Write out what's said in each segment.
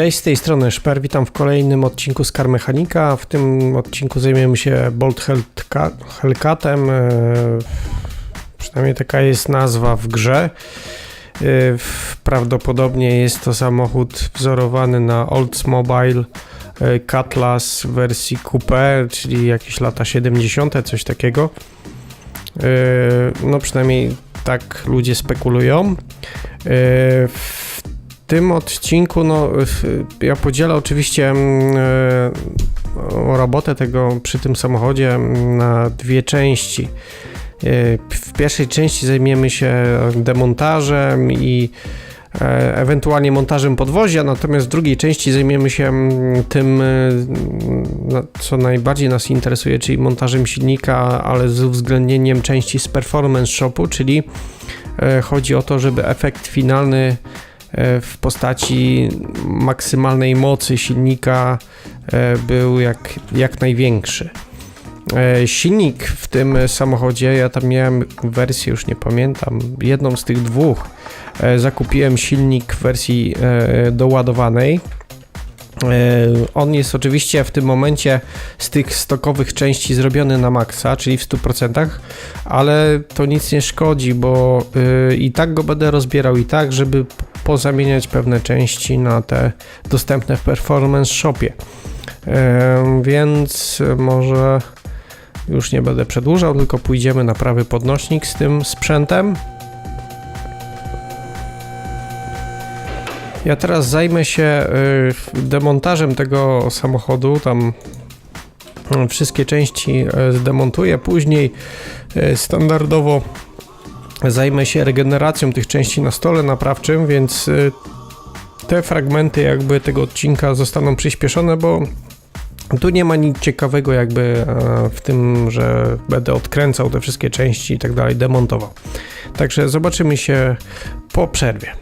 Cześć, z tej strony Szper, witam w kolejnym odcinku z Car Mechanika. W tym odcinku zajmiemy się Bolt Hellca- Hellcatem. e, Przynajmniej taka jest nazwa w grze. E, Prawdopodobnie jest to samochód wzorowany na Oldsmobile e, Cutlass w wersji Coupe, czyli jakieś lata 70., coś takiego. No przynajmniej tak ludzie spekulują. Tym odcinku, no, ja podzielę oczywiście mm, e, robotę tego przy tym samochodzie mm, na dwie części. E, W pierwszej części zajmiemy się demontażem i e, ewentualnie montażem podwozia, natomiast w drugiej części zajmiemy się mm, tym, co najbardziej nas interesuje, czyli montażem silnika, ale z uwzględnieniem części z performance shopu, czyli chodzi o to, żeby efekt finalny w postaci maksymalnej mocy silnika e, był jak, jak największy. E, Silnik w tym samochodzie, ja tam miałem wersję, już nie pamiętam, jedną z tych dwóch. E, Zakupiłem silnik w wersji e, doładowanej. E, On jest oczywiście w tym momencie z tych stokowych części zrobiony na maksa, czyli w 100%, ale to nic nie szkodzi, bo y, i tak go będę rozbierał i tak, żeby pozamieniać pewne części na te dostępne w Performance Shopie. Więc może już nie będę przedłużał, tylko pójdziemy na prawy podnośnik z tym sprzętem. Ja teraz zajmę się y, demontażem tego samochodu. Tam y, wszystkie części y, zdemontuję. Później standardowo zajmę się regeneracją tych części na stole naprawczym, więc y, te fragmenty jakby tego odcinka zostaną przyspieszone, bo tu nie ma nic ciekawego jakby e, w tym, że będę odkręcał te wszystkie części i tak dalej, demontował. Także zobaczymy się po przerwie.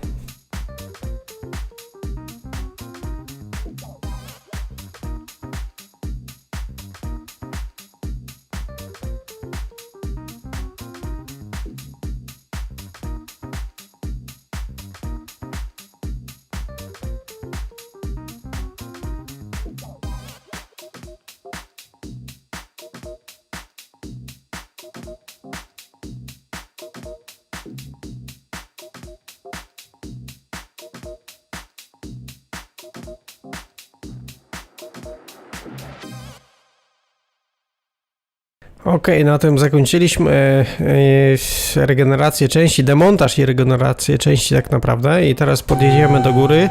Okej, na tym zakończyliśmy e, e, regenerację części, demontaż i regenerację części tak naprawdę i teraz podjedziemy do góry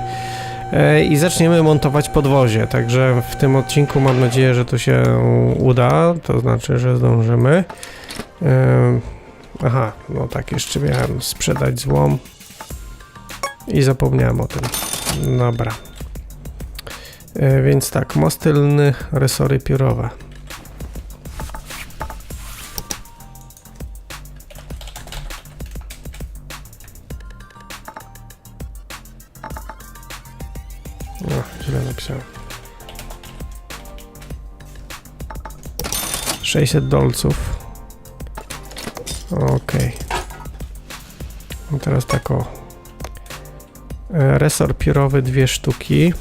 e, i zaczniemy montować podwozie, także w tym odcinku mam nadzieję, że to się uda, to znaczy, że zdążymy. Aha, no tak, jeszcze miałem sprzedać złom i zapomniałem o tym. Dobra. Więc tak, most tylny, resory piórowe. 600 dolców. Okej. No teraz tak o. E, Resor piórowy dwie sztuki.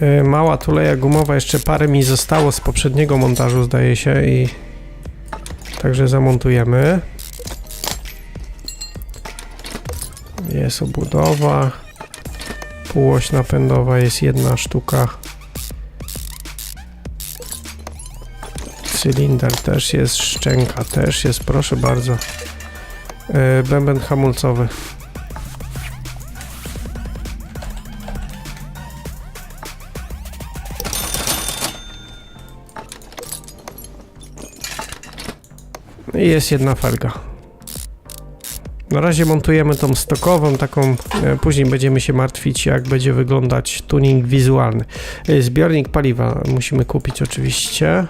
E, Mała tuleja gumowa, jeszcze parę mi zostało z poprzedniego montażu, zdaje się, i także zamontujemy. Jest obudowa. Półoś napędowa jest jedna sztuka. Cylinder też jest, szczęka też jest, proszę bardzo. E, Bęben hamulcowy. I jest jedna felga. Na razie montujemy tą stokową, taką, e, później będziemy się martwić, jak będzie wyglądać tuning wizualny. E, Zbiornik paliwa musimy kupić oczywiście.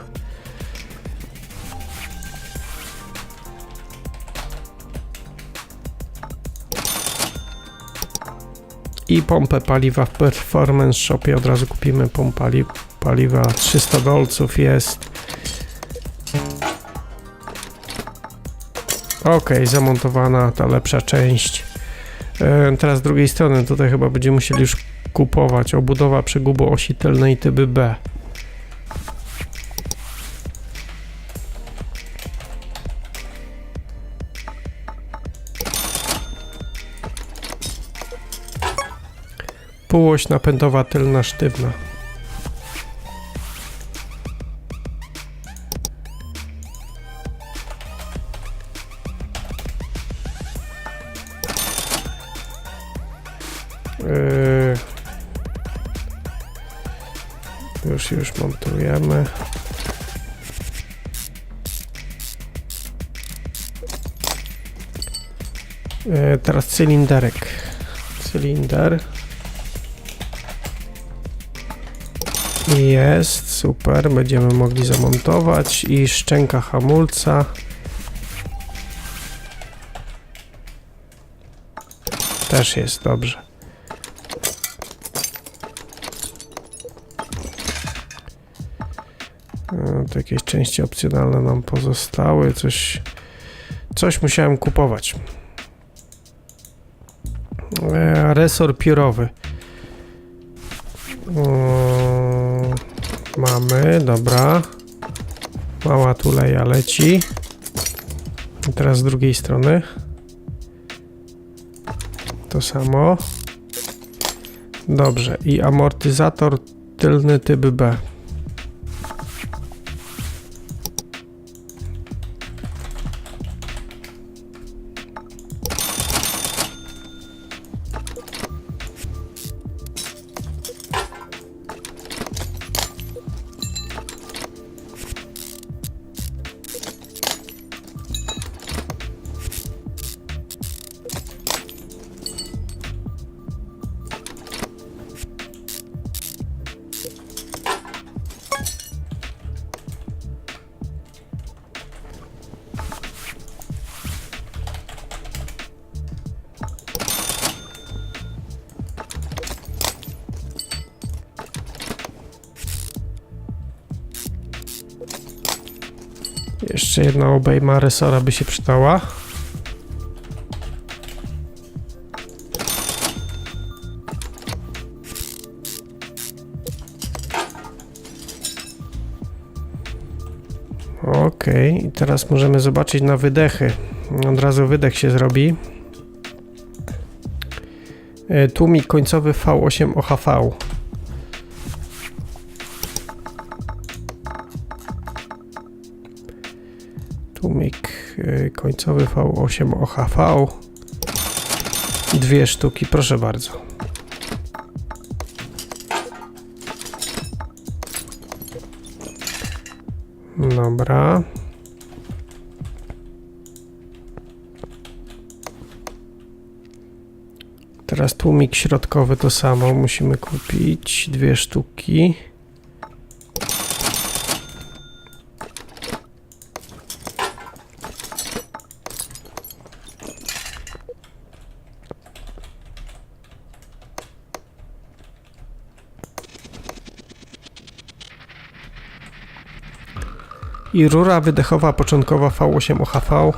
I pompę paliwa w Performance Shopie od razu kupimy pompę pali- paliwa 300 dolców jest. Ok, zamontowana ta lepsza część. E, teraz z drugiej strony, tutaj chyba będziemy musieli już kupować. Obudowa przegubu osi tylnej typy B. Półoś napędowa tylna sztywna. Już, już montujemy. Yy, Teraz cylinderek. Cylinder. Jest, super. Będziemy mogli zamontować i szczęka hamulca. Też jest dobrze. To jakieś części opcjonalne nam pozostały. Coś, coś musiałem kupować. E, Resor piórowy. Mm, Mamy, dobra. Mała tuleja leci. I teraz z drugiej strony. To samo. Dobrze. I amortyzator tylny typ B. Jeszcze jedna obejma resora by się przydała. Okej, i teraz możemy zobaczyć na wydechy. Od razu wydech się zrobi. E, Tłumik końcowy V8 OHV. Y, końcowy V8 OHV. Dwie sztuki, proszę bardzo. Dobra. Teraz tłumik środkowy to samo musimy kupić. Dwie sztuki. Rura wydechowa początkowa V8 OHV.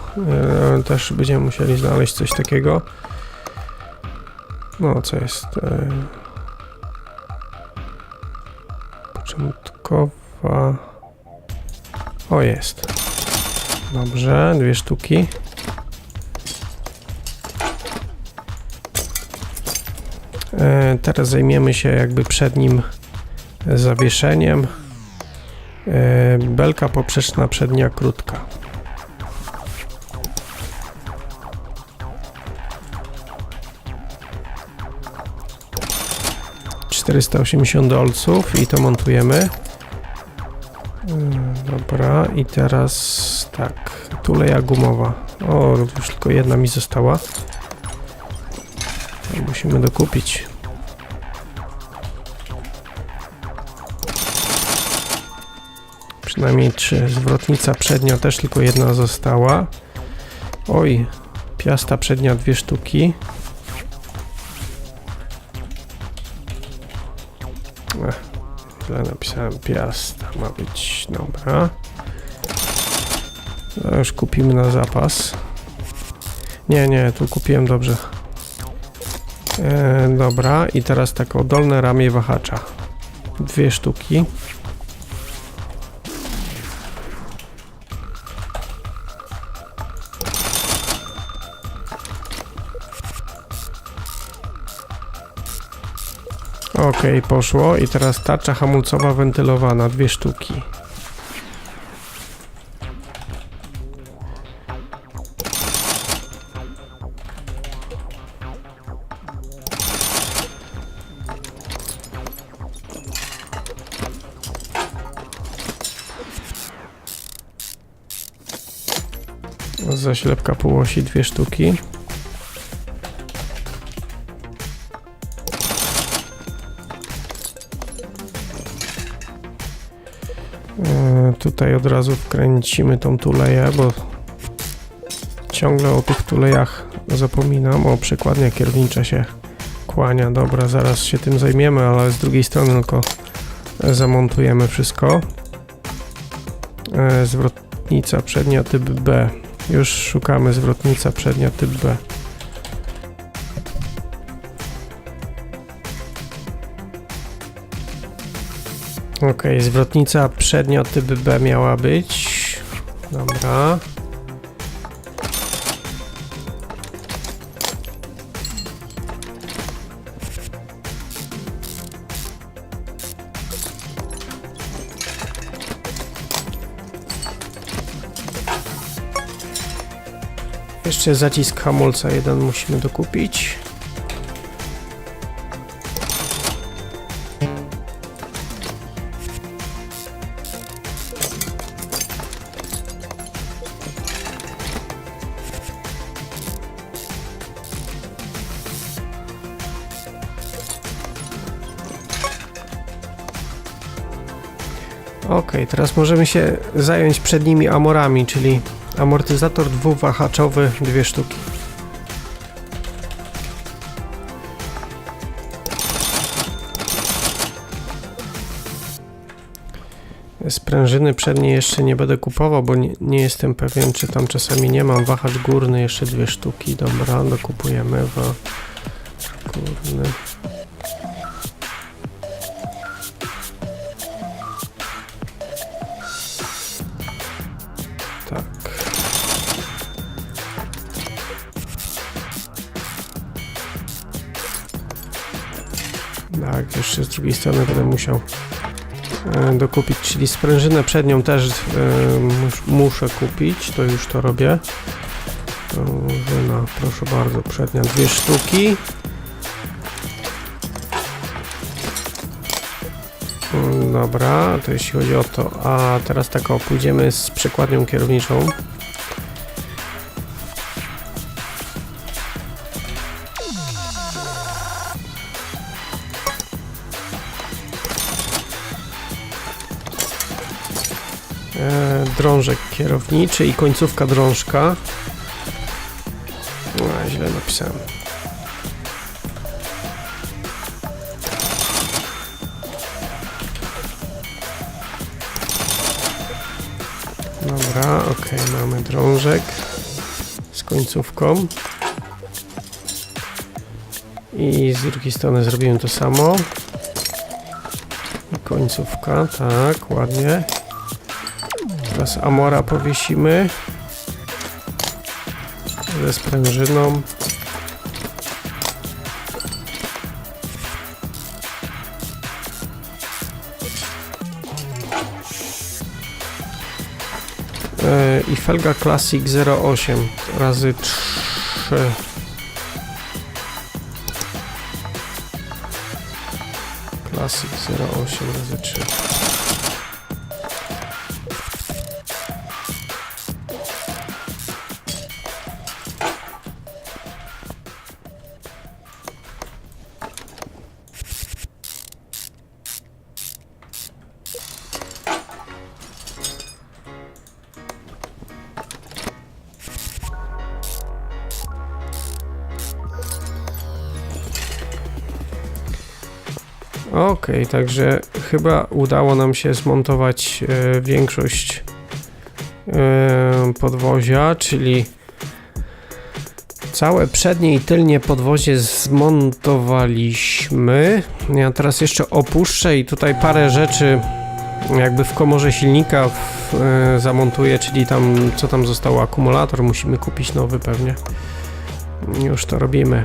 Yy, też będziemy musieli znaleźć coś takiego. No, co jest? Yy, początkowa. O, jest. Dobrze, dwie sztuki. Yy, teraz zajmiemy się jakby przednim zawieszeniem. E, Belka poprzeczna przednia krótka. Czterysta osiemdziesiąt dolców i to montujemy. E, Dobra, i teraz tak, tuleja gumowa. O, już tylko jedna mi została. Musimy dokupić. Przynajmniej trzy. Zwrotnica przednia też tylko jedna została. Oj, piasta przednia dwie sztuki. Ech, źle napisałem piasta. Ma być, dobra. To już kupimy na zapas. Nie, nie, tu kupiłem dobrze. E, dobra, i teraz tak o dolne ramię wahacza. Dwie sztuki. Ok, poszło i teraz tarcza hamulcowa wentylowana, dwie sztuki. Zaślepka półosi, dwie sztuki. Tutaj od razu wkręcimy tą tuleję, bo ciągle o tych tulejach zapominam. O, przekładnia kierownicza się kłania. Dobra, zaraz się tym zajmiemy, ale z drugiej strony tylko zamontujemy wszystko. E, Zwrotnica przednia typ B. Już szukamy zwrotnica przednia typ B. Ok, zwrotnica przednia typ B miała być. Dobra. Jeszcze zacisk hamulca jeden musimy dokupić. Ok, teraz możemy się zająć przednimi amorami, czyli amortyzator dwuwahaczowy, dwie sztuki. Sprężyny przednie jeszcze nie będę kupował, bo nie, nie jestem pewien, czy tam czasami nie mam. Wahacz górny jeszcze dwie sztuki. Dobra, dokupujemy. Wa górny. Tak. Tak, jeszcze z drugiej strony będę musiał e, dokupić, czyli sprężynę przednią też e, mus, muszę kupić, to już to robię. Sprężyna, proszę bardzo, przednia dwie sztuki. Dobra, to jeśli chodzi o to, a teraz tak o, pójdziemy z przekładnią kierowniczą. E, drążek kierowniczy i końcówka drążka. A, źle napisałem. Dobra, ok, mamy drążek z końcówką. I z drugiej strony zrobimy to samo. I końcówka, tak, ładnie. Teraz Amora powiesimy. Ze sprężyną. I felga Classic 08 razy 3. Classic 08 razy 3. Okej, także chyba udało nam się zmontować e, większość e, podwozia, czyli Całe przednie i tylnie podwozie zmontowaliśmy. Ja teraz jeszcze opuszczę i tutaj parę rzeczy jakby w komorze silnika w, e, zamontuję, czyli tam co tam zostało, akumulator musimy kupić nowy pewnie. Już to robimy.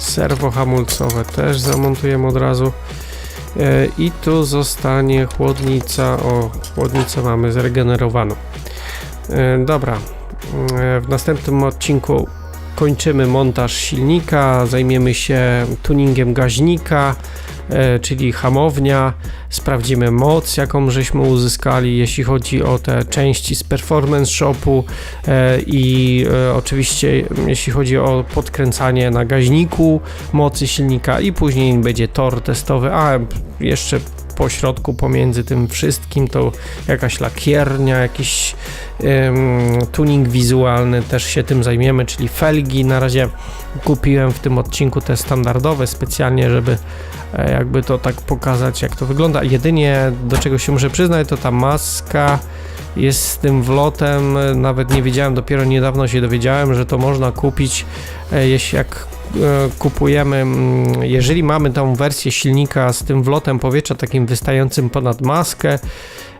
Serwo hamulcowe też zamontujemy od razu. E, I tu zostanie chłodnica. O, chłodnicę mamy zregenerowaną. E, Dobra. E, W następnym odcinku kończymy montaż silnika, zajmiemy się tuningiem gaźnika, czyli hamownia, sprawdzimy moc, jaką żeśmy uzyskali, jeśli chodzi o te części z Performance Shopu. E, i e, oczywiście jeśli chodzi o podkręcanie na gaźniku mocy silnika i później będzie tor testowy, a jeszcze po środku pomiędzy tym wszystkim to jakaś lakiernia, jakiś tuning wizualny, też się tym zajmiemy, czyli felgi. Na razie kupiłem w tym odcinku te standardowe specjalnie, żeby e, jakby to tak pokazać, jak to wygląda. Jedynie do czego się muszę przyznać, to ta maska jest z tym wlotem. Nawet nie wiedziałem, dopiero niedawno się dowiedziałem, że to można kupić, e, jeśli jak kupujemy, mm, jeżeli mamy tą wersję silnika z tym wlotem powietrza takim wystającym ponad maskę,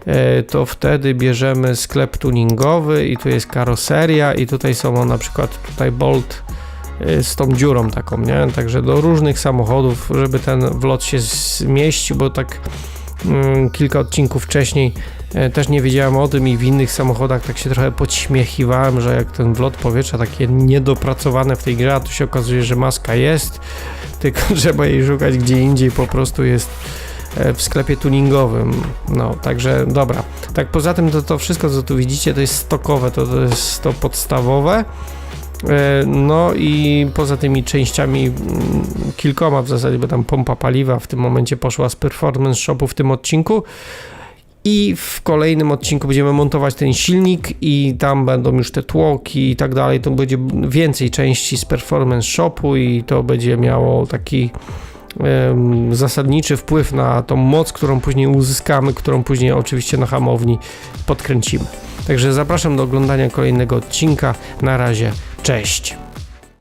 e, to wtedy bierzemy sklep tuningowy i tu jest karoseria i tutaj są na przykład tutaj Bolt e, z tą dziurą taką, nie? Także do różnych samochodów, żeby ten wlot się zmieścił, bo tak mm, kilka odcinków wcześniej e, też nie wiedziałem o tym i w innych samochodach tak się trochę podśmiechiwałem, że jak ten wlot powietrza takie niedopracowane w tej grze, a tu się okazuje, że maska jest, tylko trzeba jej szukać gdzie indziej, po prostu jest e, w sklepie tuningowym. No, także dobra. Tak poza tym to, to wszystko co tu widzicie to jest stokowe, to, to jest to podstawowe. E, No i poza tymi częściami, mm, kilkoma w zasadzie, bo tam pompa paliwa w tym momencie poszła z Performance Shopu w tym odcinku. I w kolejnym odcinku będziemy montować ten silnik i tam będą już te tłoki i tak dalej. To będzie więcej części z Performance Shopu i to będzie miało taki em, zasadniczy wpływ na tą moc, którą później uzyskamy, którą później oczywiście na hamowni podkręcimy. Także zapraszam do oglądania kolejnego odcinka. Na razie, cześć.